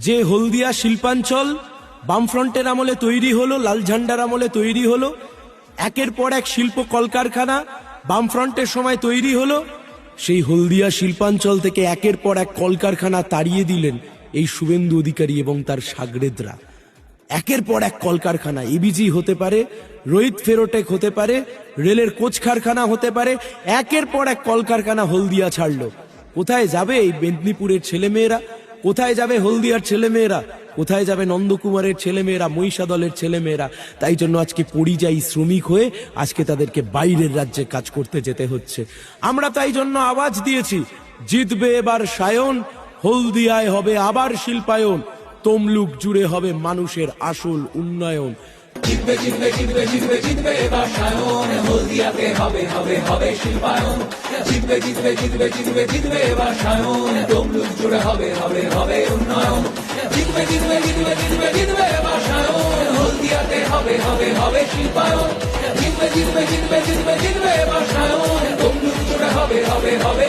যে হলদিয়া শিল্পাঞ্চল বামফ্রন্টের আমলে তৈরি হলো, লাল ঝান্ডার আমলে তৈরি হলো, একের পর এক শিল্প কলকারখানা বামফ্রন্টের সময় তৈরি হলো, সেই হলদিয়া শিল্পাঞ্চল থেকে একের পর এক কলকারখানা তাড়িয়ে দিলেন এই শুভেন্দু অধিকারী এবং তার সাগরেদরা। একের পর এক কলকারখানা এবিজি হতে পারে, রোহিত ফেরোটেক হতে পারে, রেলের কোচ কারখানা হতে পারে, একের পর এক কলকারখানা হলদিয়া ছাড়লো। কোথায় যাবে এই মেদিনীপুরের ছেলেমেয়েরা? কোথায় যাবে হলদিয়ার ছেলেমেয়েরা? কোথায় যাবে নন্দকুমারের ছেলেমেয়েরা, মহিষাদলের ছেলেমেয়েরা? তাই জন্য আজকে পরিযায়ী শ্রমিক হয়ে আজকে তাদেরকে বাইরের রাজ্যে কাজ করতে যেতে হচ্ছে। আমরা তাই জন্য আওয়াজ দিয়েছি, জিতবে এবার সায়ন, হলদিয়ায় হবে আবার শিল্পায়ন, তমলুক জুড়ে হবে মানুষের আসল উন্নয়ন। জিতবে জিতবে জিতবে জিতবে জিতবে এবার সায়ন। হলদিয়াতে হবে হবে হবে শিল্পায়ন। জিতবে জিতবে জিতবে জিতবে জিতবে তমলুক জুড়ে হবে হবে হবে উন্নয়ন। জিতবে জিতবে জিতবে জিতবে জিতবে এবার হলদিয়াতে হবে হবে হবে শিল্পায়ন। জিতবে জিতবে জিতবে জিতবে জিতবে এবার তমলুক জুড়ে হবে হবে হবে